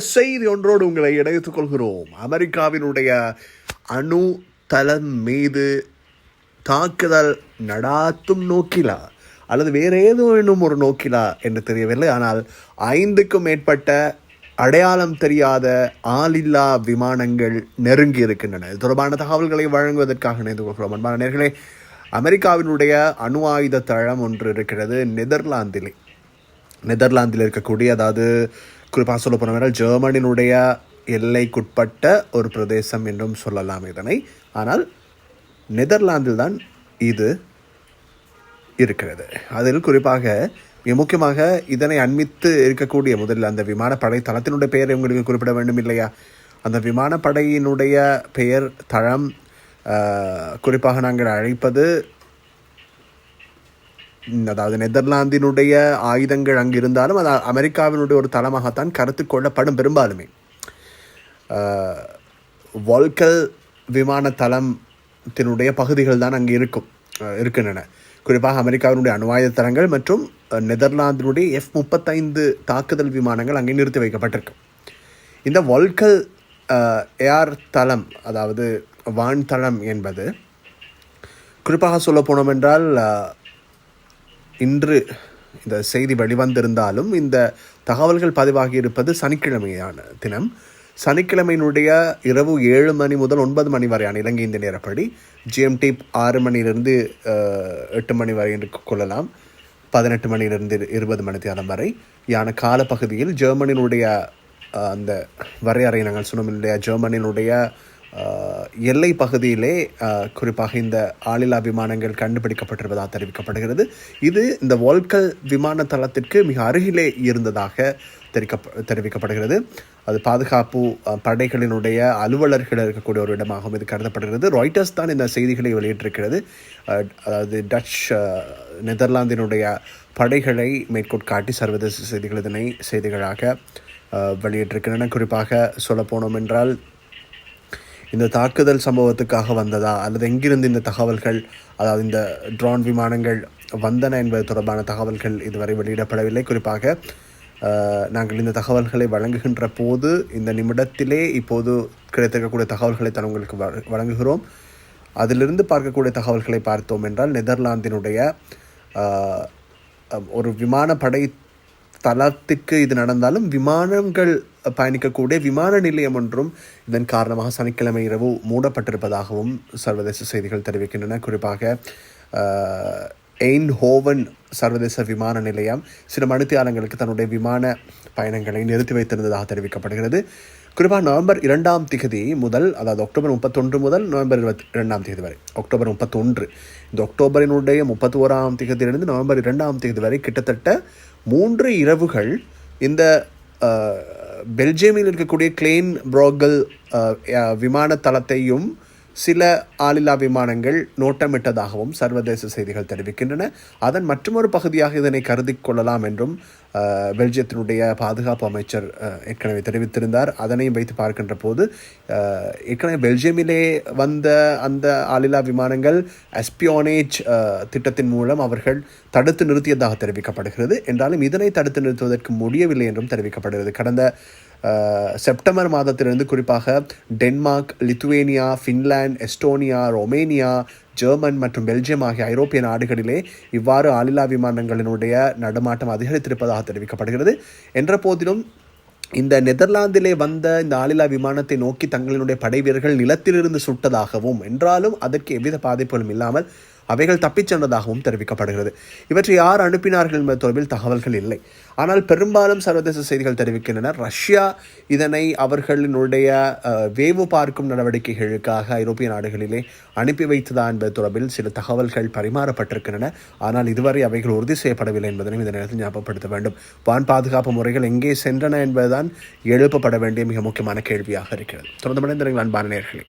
செய்தி ஒன்றோடு உங்களை இணைத்துக் கொள்கிறோம். அமெரிக்காவினுடைய அணு தளம் மீது தாக்குதல் நடாத்தும் நோக்கிலா? அல்லது வேறு ஏதோ இன்னும் ஒரு நோக்கிலா என்று தெரியவில்லை. ஆனால் ஐந்துக்கும் மேற்பட்ட அடையாளம் தெரியாத ஆளில்லா விமானங்கள் நெருங்கி இருக்கின்றன. இது தொடர்பான தகவல்களை வழங்குவதற்காக இணைந்து கொள்கிறோம். அன்பான நேர்களே அமெரிக்காவினுடைய அணு ஆயுத தளம் ஒன்று இருக்கிறது நெதர்லாந்திலே. நெதர்லாந்தில் இருக்கக்கூடிய அதாவது குறிப்பாக சொல்ல போனால் ஜெர்மனியினுடைய எல்லைக்குட்பட்ட ஒரு பிரதேசம் என்றும் சொல்லலாம் இதனை. ஆனால் நெதர்லாந்தில் தான் இது இருக்கிறது. அதில் குறிப்பாக மிக முக்கியமாக இதனை அண்மித்து இருக்கக்கூடிய முதலில் அந்த விமானப்படை தளத்தினுடைய பெயரை உங்களுக்கு குறிப்பிட வேண்டும் இல்லையா? அந்த விமானப்படையினுடைய பெயர் தளம் குறிப்பாக நாங்கள் அழைப்பது அதாவது நெதர்லாந்தினுடைய ஆயுதங்கள் அங்கு இருந்தாலும் அது அமெரிக்காவினுடைய ஒரு தளமாகத்தான் கருத்து கொள்ளப்படும் பெரும்பாலுமே. ஆஹ், வால்கல் விமான தளத்தினுடைய பகுதிகள் தான் அங்கு இருக்கும் இருக்கின்றன. குறிப்பாக அமெரிக்காவினுடைய அணுவாயுத தளங்கள் மற்றும் நெதர்லாந்தினுடைய எஃப் முப்பத்தைந்து தாக்குதல் விமானங்கள் அங்கே நிறுத்தி வைக்கப்பட்டிருக்கும் இந்த வால்கல் ஏர் தளம் அதாவது வான் தளம் என்பது குறிப்பாக சொல்ல போனோம் என்றால் இன்று இந்த செய்தி வெளிவந்திருந்தாலும் இந்த தகவல்கள் பதிவாகி இருப்பது சனிக்கிழமையான தினம். சனிக்கிழமையினுடைய இரவு ஏழு மணி முதல் ஒன்பது மணி வரையான இலங்கை இந்த நேரப்படி ஜிஎம்டி ஆறு மணியிலிருந்து எட்டு மணி வரை என்று கொள்ளலாம். பதினெட்டு மணியிலிருந்து இருபது மணி நேரம் வரை. யான காலப்பகுதியில் ஜெர்மனியினுடைய அந்த வரையறை நாங்கள் சொன்னோம் இல்லையா? ஜெர்மனியினுடைய எல்லை பகுதியிலே குறிப்பாக இந்த ஆளில்லா விமானங்கள் கண்டுபிடிக்கப்பட்டிருப்பதாக தெரிவிக்கப்படுகிறது. இது இந்த வால்கல் விமான தளத்திற்கு மிக அருகிலே இருந்ததாக தெரிவிக்க தெரிவிக்கப்படுகிறது. அது பாதுகாப்பு படைகளினுடைய அலுவலர்கள் இருக்கக்கூடிய ஒரு இடமாகவும் இது கருதப்படுகிறது. ராய்டர்ஸ் தான் இந்த செய்திகளை வெளியிட்டிருக்கிறது. அதாவது டச் நெதர்லாந்தினுடைய படைகளை மேற்கோட்காட்டி சர்வதேச செய்திகள் இதனை செய்திகளாக வெளியிட்டிருக்கின்றன. குறிப்பாக சொல்ல போனோம் என்றால் இந்த தாக்குதல் சம்பவத்துக்காக வந்ததா? அல்லது எங்கிருந்து இந்த தகவல்கள் அதாவது இந்த ட்ரோன் விமானங்கள் வந்தன என்பது தொடர்பான தகவல்கள் இதுவரை வெளியிடப்படவில்லை. குறிப்பாக நாங்கள் இந்த தகவல்களை வழங்குகின்ற போது இந்த நிமிடத்திலே இப்போது கிடைத்திருக்கக்கூடிய தகவல்களை தான் உங்களுக்கு வழங்குகிறோம். அதிலிருந்து பார்க்கக்கூடிய தகவல்களை பார்த்தோம் என்றால் நெதர்லாந்தினுடைய ஒரு விமானப்படை தளத்துக்கு இது நடந்தாலும் விமானங்கள் பயணிக்கக்கூடிய விமான நிலையம் ஒன்றும் இதன் காரணமாக சனிக்கிழமை இரவு மூடப்பட்டிருப்பதாகவும் சர்வதேச செய்திகள் தெரிவிக்கின்றன. குறிப்பாக எயின் ஹோவன் சர்வதேச விமான நிலையம் சில மணித்தியாலங்களுக்கு தன்னுடைய விமான பயணங்களை நிறுத்தி வைத்திருந்ததாக தெரிவிக்கப்படுகிறது. குறிப்பாக நவம்பர் இரண்டாம் திகதி முதல் அதாவது அக்டோபர் முப்பத்தொன்று முதல் நவம்பர் இருபத்தி இரண்டாம் தேதி வரை. அக்டோபர் முப்பத்தொன்று. இந்த அக்டோபரினுடைய முப்பத்தி ஓராம் திகதியிலிருந்து நவம்பர் இரண்டாம் தேதி வரை கிட்டத்தட்ட மூன்று இரவுகள் இந்த பெல்ஜியமில் இருக்கக்கூடிய கிளேன் புரோகல் விமான தளத்தையும் சில ஆளில்லா விமானங்கள் நோட்டமிட்டதாகவும் சர்வதேச செய்திகள் தெரிவிக்கின்றன. அதன் மற்றொரு பகுதியாக இதனை கருதி கொள்ளலாம் என்றும் பெல்ஜியத்தினுடைய பாதுகாப்பு அமைச்சர் ஏற்கனவே தெரிவித்திருந்தார். அதனையும் வைத்து பார்க்கின்ற போது ஏற்கனவே பெல்ஜியமிலே வந்த அந்த ஆளில்லா விமானங்கள் எஸ்பியோனேஜ் திட்டத்தின் மூலம் அவர்கள் தடுத்து நிறுத்தியதாக தெரிவிக்கப்படுகிறது. என்றாலும் இதனை தடுத்து நிறுத்துவதற்கு முடியவில்லை என்றும் தெரிவிக்கப்படுகிறது. கடந்த செப்டம்பர் மாதத்திலிருந்து குறிப்பாக Denmark Lithuania Finland Estonia Romania German மற்றும் பெல்ஜியம் ஆகிய ஐரோப்பிய நாடுகளிலே இவ்வாறு ஆளில்லா விமானங்களினுடைய நடமாட்டம் அதிகரித்திருப்பதாக தெரிவிக்கப்படுகிறது. என்ற போதிலும் இந்த நெதர்லாந்திலே வந்த இந்த ஆளில்லா விமானத்தை நோக்கி தங்களினுடைய படை வீரர்கள் நிலத்திலிருந்து சுட்டதாகவும் என்றாலும் அதற்கு எவ்வித பாதிப்புகளும் இல்லாமல் அவைகள் தப்பிச் சென்றதாகவும் தெரிவிக்கப்படுகிறது. இவற்றை யார் அனுப்பினார்கள் என்பது தொடர்பில் தகவல்கள் இல்லை. ஆனால் பெரும்பாலும் சர்வதேச செய்திகள் தெரிவிக்கின்றன. ரஷ்யா இதனை அவர்களினுடைய வேவு பார்க்கும் நடவடிக்கைகளுக்காக ஐரோப்பிய நாடுகளிலே அனுப்பி வைத்ததா என்பது தொடர்பில் சில தகவல்கள் பரிமாறப்பட்டிருக்கின்றன. ஆனால் இதுவரை அவைகள் உறுதி செய்யப்படவில்லை என்பதனையும் இந்த நேரத்தில் ஞாபகப்படுத்த வேண்டும். வான் பாதுகாப்பு முறைகள் எங்கே சென்றன என்பதுதான் எழுப்பப்பட வேண்டிய மிக முக்கியமான கேள்வியாக இருக்கிறது. தொடர்ந்து மனிதர்கள் அன்பான நேர்களே.